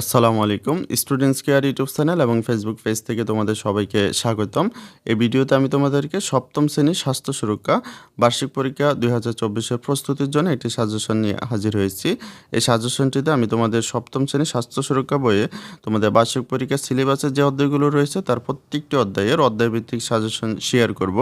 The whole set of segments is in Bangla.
আসসালামু আলাইকুম। স্টুডেন্টস কেয়ার ইউটিউব চ্যানেল এবং ফেসবুক পেজ থেকে তোমাদের সবাইকে স্বাগতম। এই ভিডিওতে আমি তোমাদেরকে সপ্তম শ্রেণির স্বাস্থ্য সুরক্ষা বার্ষিক পরীক্ষা দুই হাজার চব্বিশের প্রস্তুতির জন্য একটি সাজেশন নিয়ে হাজির হয়েছি। এই সাজেশনটিতে আমি তোমাদের সপ্তম শ্রেণির স্বাস্থ্য সুরক্ষা বইয়ে তোমাদের বার্ষিক পরীক্ষার সিলেবাসের যে অধ্যায়গুলো রয়েছে, তার প্রত্যেকটি অধ্যায়ের অধ্যায়ভিত্তিক সাজেশন শেয়ার করব।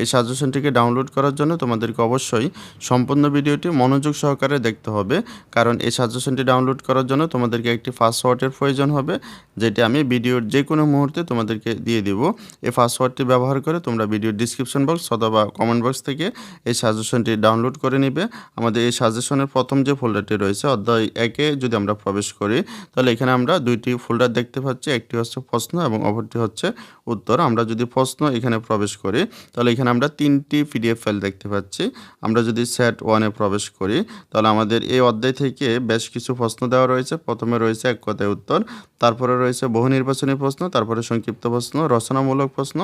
এই সাজেশনটিকে ডাউনলোড করার জন্য তোমাদেরকে অবশ্যই সম্পূর্ণ ভিডিওটি মনোযোগ সহকারে দেখতে হবে। কারণ এই সাজেশনটি ডাউনলোড করার জন্য তোমাদেরকে একটি পাসওয়ার্ডের প্রয়োজন হবে, যেটি আমি ভিডিওর যে কোনো মুহূর্তে তোমাদেরকে দিয়ে দিব। এই পাসওয়ার্ডটি ব্যবহার করে তোমরা ভিডিওর ডিসক্রিপশন বক্স অথবা কমেন্ট বক্স থেকে এই সাজেশনটি ডাউনলোড করে নিবে। আমাদের এই সাজেশনের প্রথম যে ফোল্ডারটি রয়েছে, অধ্যায় একে যদি আমরা প্রবেশ করি, তাহলে এখানে আমরা দুইটি ফোল্ডার দেখতে পাচ্ছি। একটি হচ্ছে প্রশ্ন এবং অপরটি হচ্ছে উত্তর। আমরা যদি প্রশ্ন এখানে প্রবেশ করি, তাহলে এখানে আমরা তিনটি পিডিএফ ফাইল দেখতে পাচ্ছি। আমরা যদি সেট ওয়ানে প্রবেশ করি, তাহলে আমাদের এই অধ্যায় থেকে বেশ কিছু প্রশ্ন দেওয়া রয়েছে। প্রথমে রয়েছে এক কথায় উত্তর। তারপরে রয়েছে বহু নির্বাচনী প্রশ্ন, তারপরে সংক্ষিপ্ত প্রশ্ন, রচনামূলক প্রশ্ন,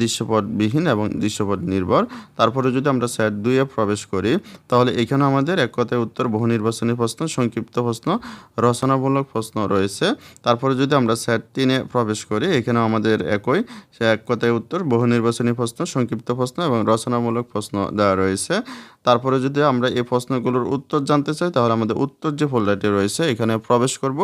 দৃশ্যপটবিহীন এবং দৃশ্যপট নির্ভর তারপরে যদি আমরা সেট দুইয়ে প্রবেশ করি, তাহলে এখানে আমাদের এক কথায় উত্তর, বহু নির্বাচনী প্রশ্ন, সংক্ষিপ্ত প্রশ্ন, রচনামূলক প্রশ্ন রয়েছে। তারপরে যদি আমরা সেট তিনে প্রবেশ করি এখানে আমাদের একই এক কথায় উত্তর, বহু নির্বাচনী প্রশ্ন, সংক্ষিপ্ত প্রশ্ন এবং রচনামূলক প্রশ্ন দেওয়া রয়েছে। তারপরে যদি আমরা এই প্রশ্নগুলোর উত্তর জানতে চাই, তাহলে আমাদের উত্তর যে ফোল্ডারটি রয়েছে, এখানে প্রবেশ করব।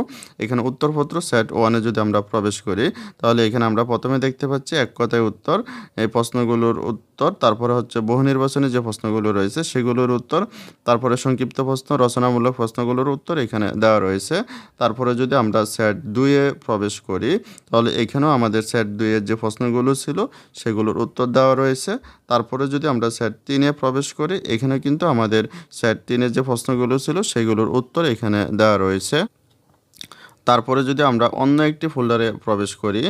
এখানে উত্তরপত্র সেট ওয়ানে যদি আমরা প্রবেশ করি, তাহলে এখানে আমরা প্রথমে দেখতে পাচ্ছি এক কথায় উত্তর। এই প্রশ্নগুলোর উত্তর, তারপরে হচ্ছে বহু নির্বাচনী যে প্রশ্নগুলো রয়েছে, সেগুলোর উত্তর, তারপরে সংক্ষিপ্ত প্রশ্ন, রচনামূলক প্রশ্নগুলোর উত্তর এখানে দেওয়া রয়েছে। তারপরে যদি আমরা সেট দুইয়ে প্রবেশ করি, তাহলে এখানেও আমাদের সেট দুইয়ের যে প্রশ্নগুলো ছিল, সেগুলোর উত্তর দেওয়া রয়েছে। তারপরে যদি আমরা সেট তিনে প্রবেশ করি, এখানে কিন্তু আমাদের সেট তিনের যে প্রশ্নগুলো ছিল, সেগুলোর উত্তর এখানে দেওয়া রয়েছে। তারপরে যদি আমরা অন্য একটি ফোল্ডারে প্রবেশ করি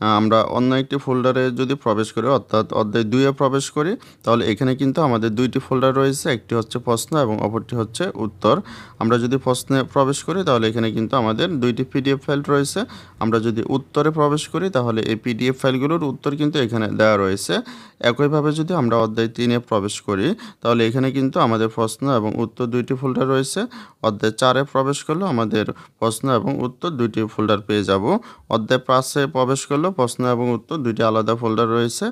আমরা অন্য একটি ফোল্ডারে যদি প্রবেশ করি, অর্থাৎ অধ্যায় দুইয়ে প্রবেশ করি, তাহলে এখানে কিন্তু আমাদের দুইটি ফোল্ডার রয়েছে, একটি হচ্ছে প্রশ্ন এবং অপরটি হচ্ছে উত্তর। আমরা যদি প্রশ্নে প্রবেশ করি, তাহলে এখানে কিন্তু আমাদের দুইটি পিডিএফ ফাইল রয়েছে। আমরা যদি উত্তরে প্রবেশ করি, তাহলে এই পিডিএফ ফাইলগুলোর উত্তর কিন্তু এখানে দেওয়া রয়েছে। একইভাবে যদি আমরা অধ্যায় তিনে প্রবেশ করি, তাহলে এখানে কিন্তু আমাদের প্রশ্ন এবং উত্তর দুইটি ফোল্ডার রয়েছে। অধ্যায় চারে প্রবেশ করলে আমাদের প্রশ্ন এবং উত্তর দুইটি ফোল্ডার পেয়ে যাব। অধ্যায় পাঁচে প্রবেশ করলেও প্রশ্ন এবং উত্তর, দুইটি আলাদা ফোল্ডার রয়েছে।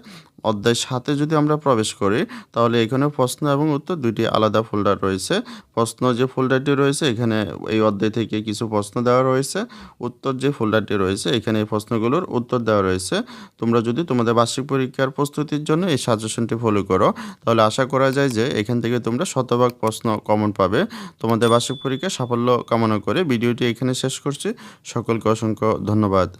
অধ্যায় সাথে যদি আমরা প্রবেশ করি, তাহলে এখানে প্রশ্ন এবং উত্তর, দুইটি আলাদা ফোল্ডার রয়েছে। প্রশ্ন যে ফোল্ডারটি রয়েছে, এখানে এই অধ্যায় থেকে কিছু প্রশ্ন দেওয়া রয়েছে। উত্তর যে ফোল্ডারটি রয়েছে, এখানে এই প্রশ্নগুলোর উত্তর দেওয়া রয়েছে। তোমরা যদি তোমাদের বার্ষিক পরীক্ষার প্রস্তুতির জন্য এই সাজেশনটি ফলো করো, তাহলে আশা করা যায় যে এখান থেকে তোমরা শতভাগ প্রশ্ন কমন পাবে। তোমাদের বার্ষিক পরীক্ষা সাফল্য কামনা করে ভিডিওটি এখানে শেষ করছি। সকলকে অসংখ্য ধন্যবাদ।